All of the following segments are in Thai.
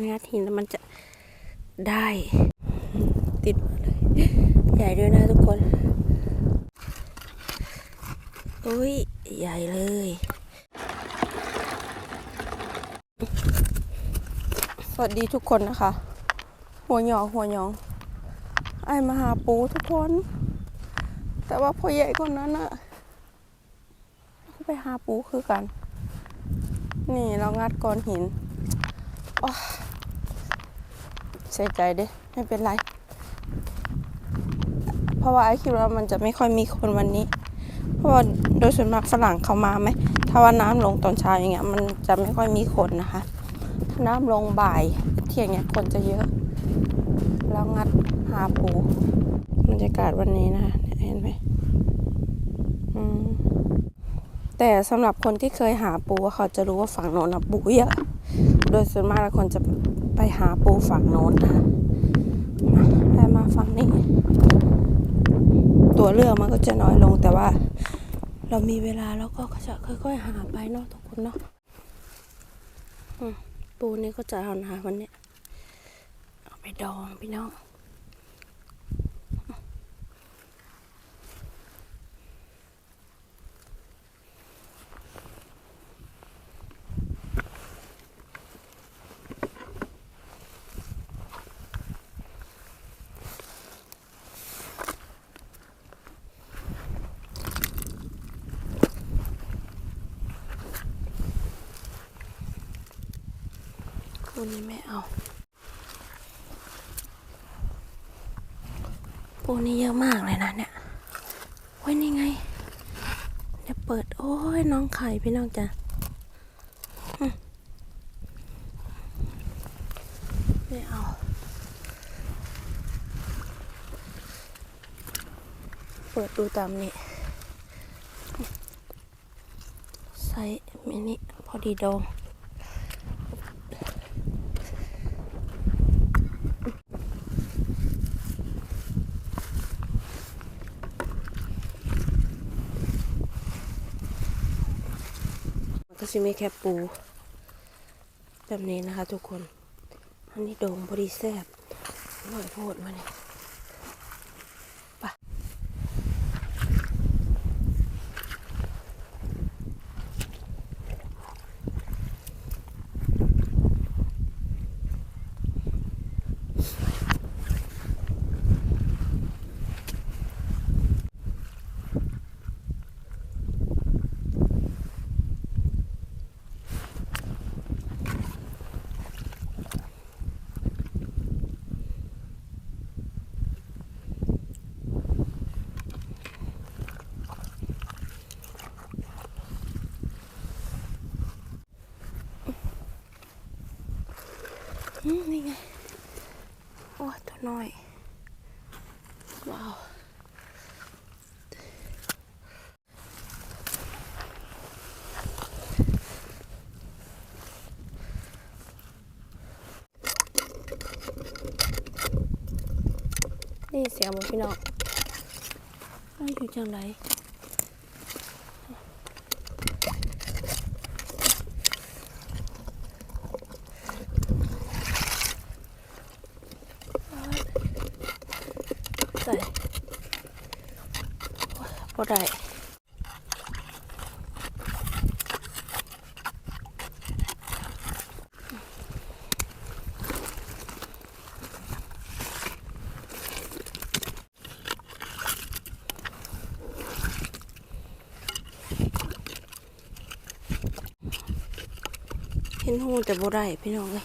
การงัดหินแล้วมันจะได้ ติดมาเลย ใหญ่ด้วยนะทุกคนอุ้ย ใหญ่เลย สวัสดีทุกคนนะคะ หัวหยองหัวหยอง ไอมาหาปูทุกคน แต่ว่าพ่อใหญ่คนนั้นอะไปหาปูคือกัน นี่เรางัดก้อนหิน โอ้ยเสียใจเด้ไม่เป็นไร เพราะว่าไอคิดว่ามันจะไม่ค่อยมีคนวันนี้ เพราะว่าโดยส่วนมากฝรั่งเขามาไหมถ้าว่าน้ำลงตอนเช้าอย่างเงี้ยมันจะไม่ค่อยมีคนนะคะ ถ้าน้ำลงบ่ายเที่ยงเนี้ยคนจะเยอะ แล้วงัดหาปูบรรยากาศวันนี้นะคะเห็นไหมแต่สำหรับคนที่เคยหาปูเขาจะรู้ว่าฝั่งโน้นปูเยอะ โดยส่วนมากคนจะไป ไปหาปูฝั่งโน้นนะคะไปมาฝั่งนี้ ตัวเลือกมันก็จะน้อยลงแต่ว่า เรามีเวลาแล้วก็จะค่อยๆหาไปเนาะทุกคนเนาะปูนี่ก็จะเอาหาวันนี้เอาไปดองพี่น้อง นี้ไม่เอา ปูนี่เยอะมากเลยนะเนี่ยโอ้ยนี่ไง เดี๋ยวเปิด โอ้ยน้องไข่พี่น้องจ้ะไม่เอาเปิดดูตามนี้ไซส์มินิพอดีโดง จะมีแค่ปู แบบนี้นะคะทุกคน อันนี้โดงพอดีแซ่บอร่อยโพดมาเนี่ย นี่ไง โอ้ตัวน้อย ว้าวนี่เสียงหมดพี่น้องอยู่จังไรใส่โอ้ย บ่ได้เห็นหูแต่บ่ได้พี่น้องเลย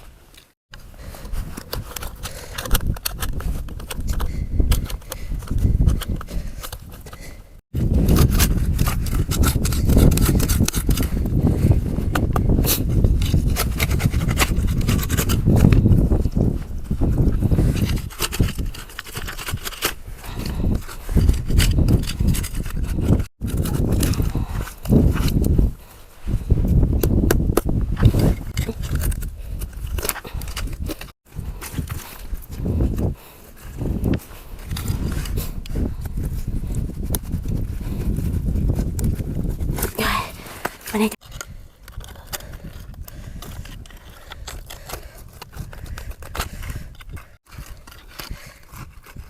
มานี่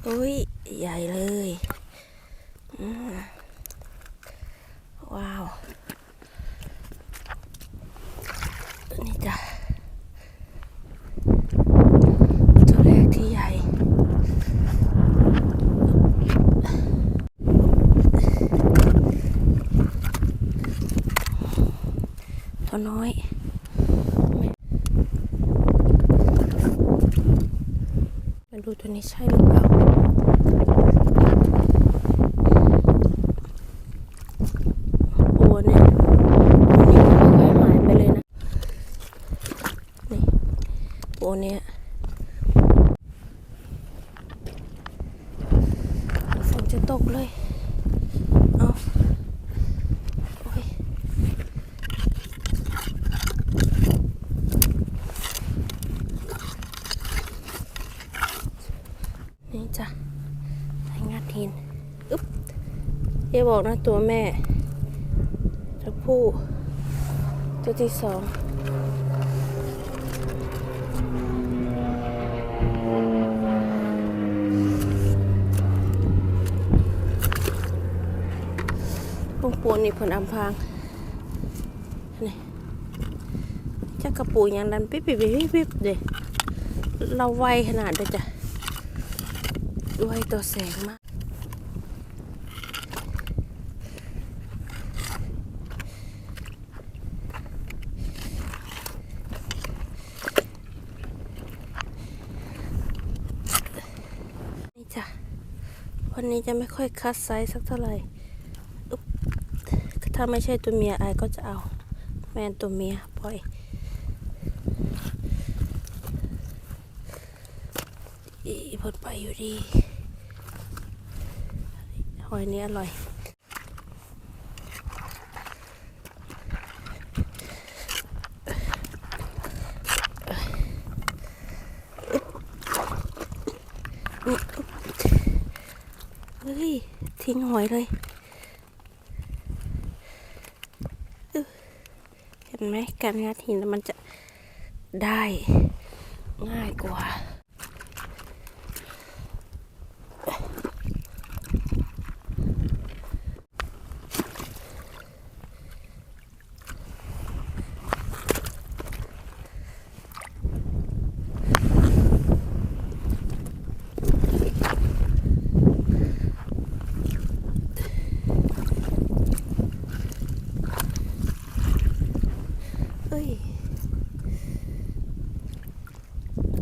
อุ้ย ใหญ่เลยอืมว้าว นี่จ้ะตัวแรกที่ใหญ่ ตัวน้อย มาดูตัว นี้ใช่หรือเปล่าโอ้เนี่ยนี่ค่อยๆหายไปเลยนะ นี่โอ้เนี่ยฝนจะตกเลย เอาโอ้ย นี่จ้ะใส่งัดหินอึ๊บอย่า บอกนะตัวแม่ตัวผู้ ตัวที่สองพวกปูนนี่เพิ่นอำพางนี่จักระปูย่างดันปิ๊บปิ๊บปิ๊บปิ๊บเด้เราไวขนาดเด้อจ้ะด้วยตัวแสงมาก นี่จ้ะ วั นี้จะไม่ค่อยคัดไซส์สักเท่าไหร่ถ้าไม่ใช่ตัวเมียไอายก็จะเอา แมนตัวเมียปล่อย อีพดไปอยู่ดี หอยนี้อร่อย เฮ้ ย ทิ้งหอยเลย เห็นไหมการงัดหินมันจะได้ง่ายกว่า เอ้ย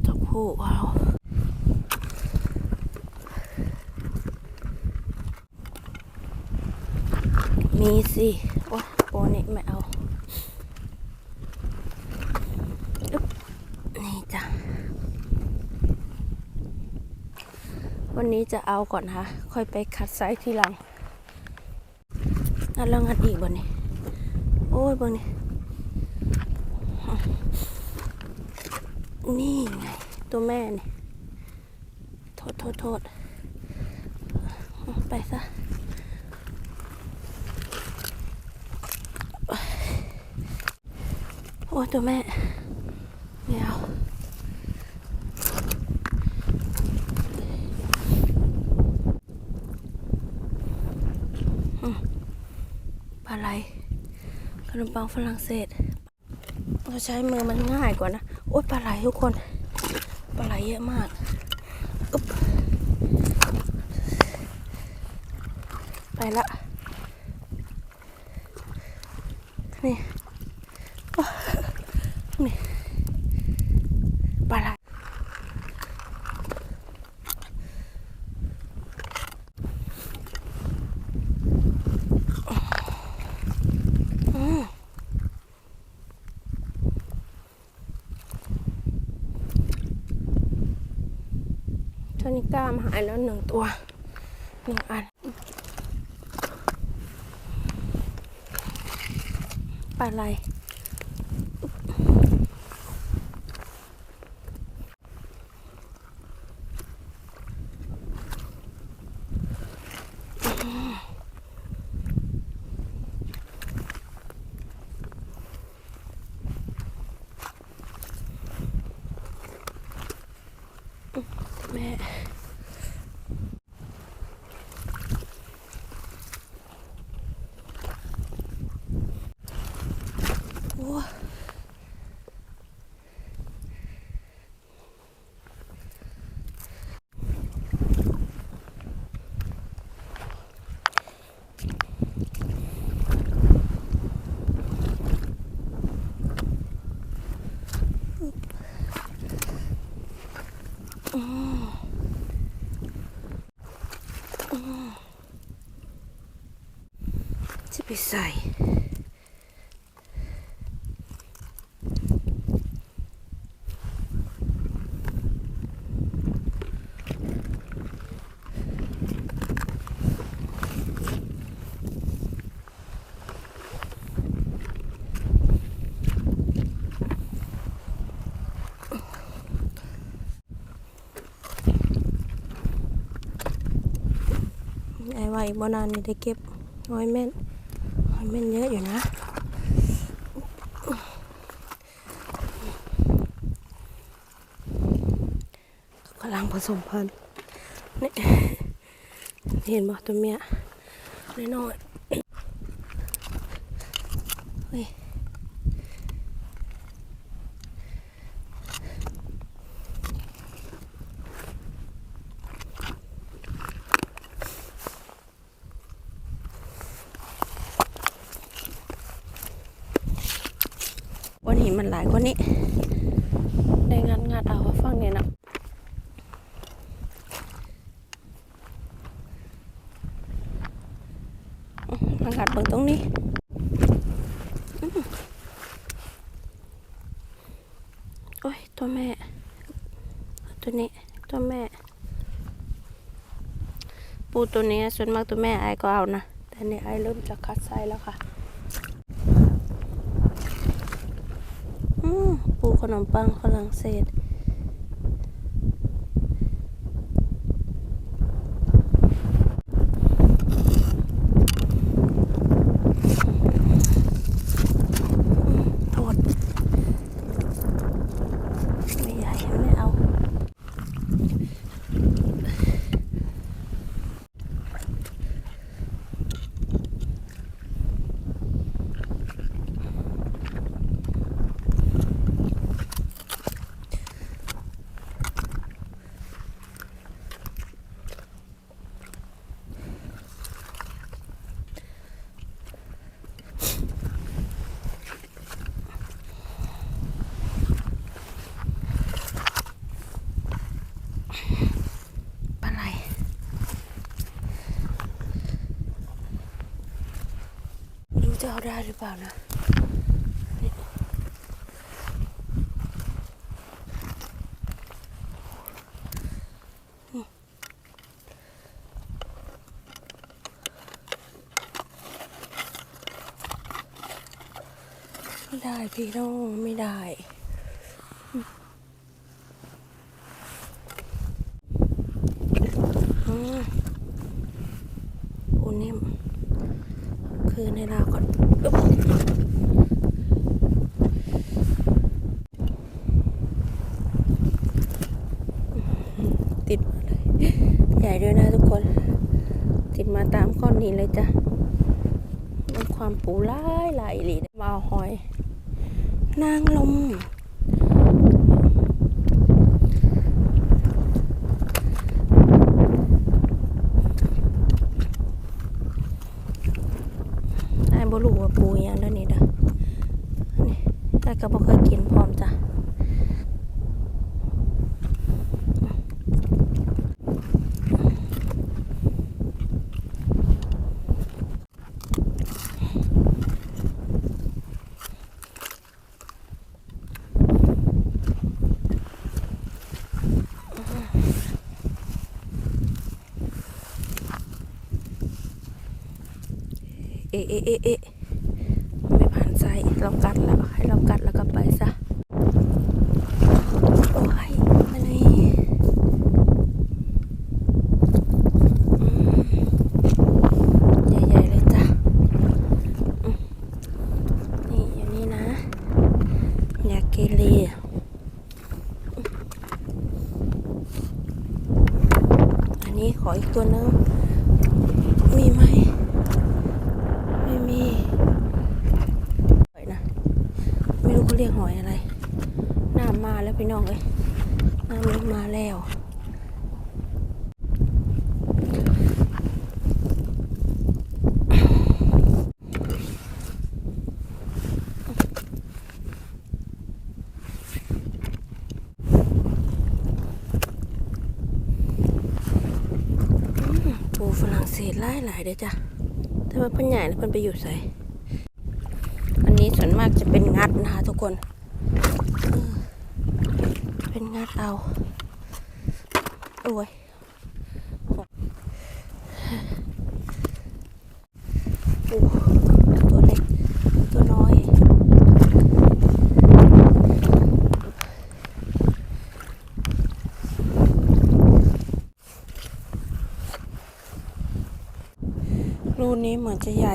ตัวผู้ว้าว มีสิโอ้โปนี่ไม่เอาอึ๊บนี่จ้ะ วั นี้จะเอาก่อนนะคะค่อยไปคัดไซส์ทีหลังงัดแล้วงัดอีกบ่นี่โอ้ยบ่นี่นี่ไง ตัวแม่เนี่ยโทษโทษโทษไปซะโอ้ตัวแม่ไม่เอามปลาไหลข นมปังฝรั่งเศส เราใช้มือมันง่ายกว่านะ โอ๊ยปลาไหลทุกคน ปลาไหลเยอะมากอึ๊บไปละ นี่นี่ปลาไหลอืม โทนิ ก้ามหายแล้วหนึ่งตัวหนึ่งอัน ปลาอะไรแม่ อ้ จะไปใส่ไอ้ว่ มันเม่นเยอะอยู่นะกำลังผสมพันธุ์นี่เห็นบอกตัวเมียน้อยๆเฮ้ยวันนี้มันหลายกว่านี้ ได้งานงานเอาฟังเนี่ยนะมากัดเบิ่งตรงนี้โอ้ย ตัวแม่ ตัวนี้ ตัวแม่ ปูตัวนี้ส่วนมากตัวแม่ไอายก็เอานะ แต่เนี่ยไอายเริ่มจะคัดไซส์แล้วค่ะ อืมปู ขนมปังฝรั่งเศส โทษไม่ใหญ่ไม่เอา ปลาไหลไม่รู้ จะเอาได้หรือเปล่านะไม่ได้พี่น้องไม่ได้ อืมปูนิ่มคือในลาวก่อนอึ๊บติดมาเลย ใหญ่ด้วยนะทุกคน ติดมาตามก้อนนี้เลยจ้ะด้วยความปูหลายหลายหลีมาหอย นางลม ไอ้ายบ่รู้ว่าปูอหยังเด้อนี่เด้อนี่แต่ก็บ่เคยกินพร้อมจ้ะเอะเอะเอะเอะไม่ผ่านใจเรากัดแล้วให้เรากัดแล้วก็ไปซะโอ้ยมานี่อืมใหญ่ๆเลยจ้ะนี่อย่างนี้นะ อยากเกเรอันนี้ขออีกตัวนึงมีไหม ไม่มีสวยนะ เรียกหอยอะไรน้ำมาแล้วพี่น้องเลยน้ำลงมาแล้วปูฝรั่งเศสหลายหลายเด้จ้ะแต่ว่าเพิ่นใหญ่แล้วเพิ่นไปอยู่ใส่ ส่วนมากจะเป็นงัดนะคะทุกคน เป็นงัดเอาโอ้ยโอ้ตัวเล็ก ตัวน้อย รูนี้เหมือนจะใหญ่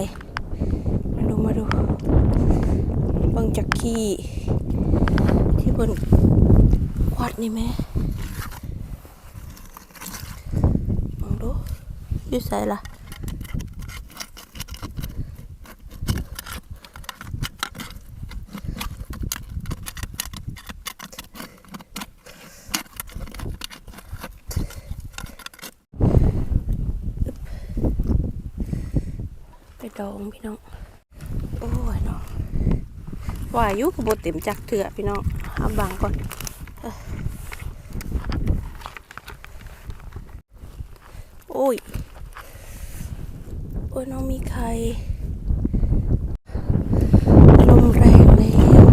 มาดูมาดูเบิ่ที่บนวัดนี่แม่มองดูอยู่ใส่ละไปดองพี่น้อง ว่ายุกบเต็มจักเถื่อพี่น้องเอาบังก่อนโอ้ย โอ้ยน้องมีใครลมแรงแล้ว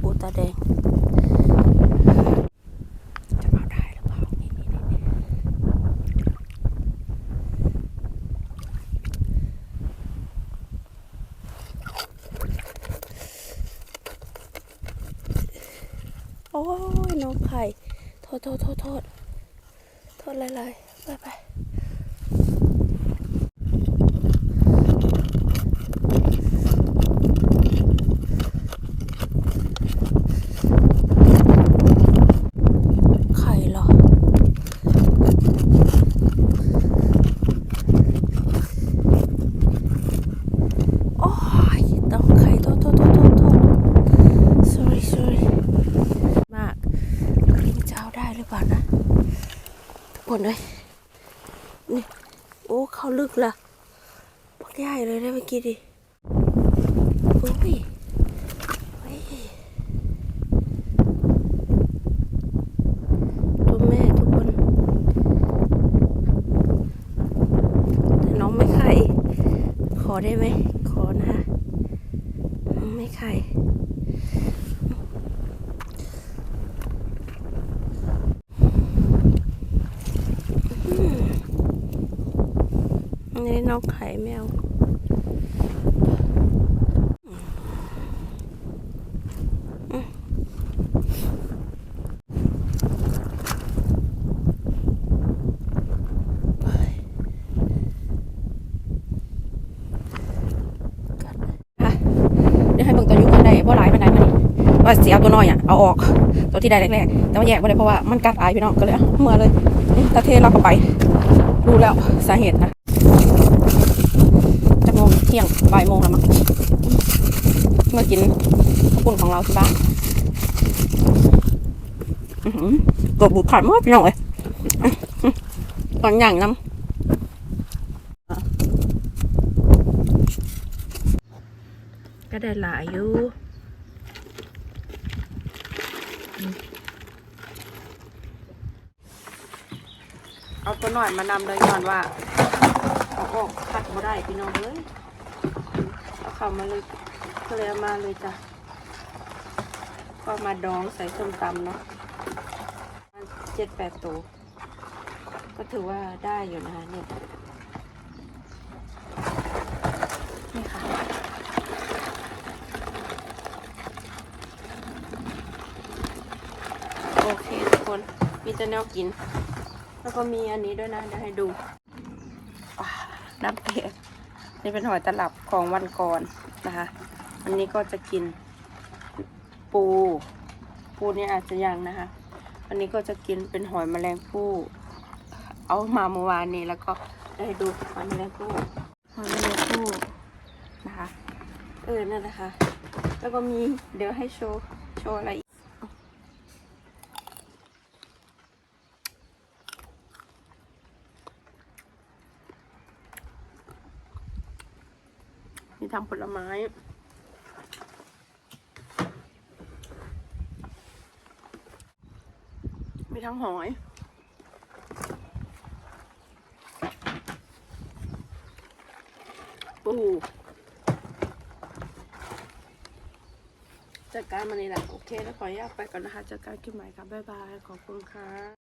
ปูตาแดง จะเอาได้หรือเปล่า นี่นี่นี่โอ้ย น้องไข่ โทษโทษโทษโทษโทษอะไรๆไปไปไข่เหรอ โอ้ยต้องไข่โทษโทษโทษโทษโทษ sorry sorry มากลิงเจ้าได้หรือเปล่านะทุกคนเลยนี่ โอ้ เขาลึกละพักใหญ่เลยได้เมื่อ กี้ดิโอ้ยตัวแม่ทุกคน แต่น้องไม่ไข่ขอได้ไหม ขอนะไม่ไข่อืมอันนี้นกไข่แมวอืมไปกัดอะเดี๋ยวให้เบิ่งตัวอยุกันได้บ่หลายปานใดมานี่ ว่าสิเอาตัวน้อยอะเอาออกตัวที่ได้แรกๆแต่ว่าแยกบ่ได้เพราะว่ามันกัดอายพี่น้องก็เลยเมื่อเลยตะเทเราก็ไปรู้แล้วสาเหตุนะจะโมงเที่ยงบ่ายโมงแล้วมั้งเมื่อกินข้าวปุ้นของเราที่บ้านอื้อหือตัวบุกขาดมากพี่น้องเลยก้อหือตอนอย่างน้ำก็ได้หลายอยู่ เอาตัวหน่อยมานำเลยก่อนว่าเอาออกคัดบ่ได้พี่น้องเลยเอาเข้ามาเลยก็เลยมาเลยจ้ะก็มาดองใส่ส้มตำเนาะเจ็ดแปดตัวก็ถือว่าได้อยู่นะคะเนี่ยนี่ค่ะโอเคทุกคนมีแต่แนวกิน แล้วก็มีอันนี้ด้วยนะเดี๋ยวให้ดูอ่าน้ำเกลือนี่เป็นหอยตลับของวันก่อนนะคะ อันนี้ก็จะกินปู ปูนี่อาจจะยังนะคะ อันนี้ก็จะกินเป็นหอยแมลงภู่เอามาเมื่อวานนี้แล้วก็เอ้ยดูหอยแมลงภู่หอยแมลงภู่นะคะ เออนั่นแหละค่ะแล้วก็มีเดี๋ยวให้โชว์โชว์อะไร ทำผลไม้ มีทั้งหอย ปูจัดการมานี่แหละ โอเค แล้วขออนุญาตไปก่อนนะคะจัดการคลิปใหม่ค่ะ บ๊ายบาย ขอบคุณค่ะ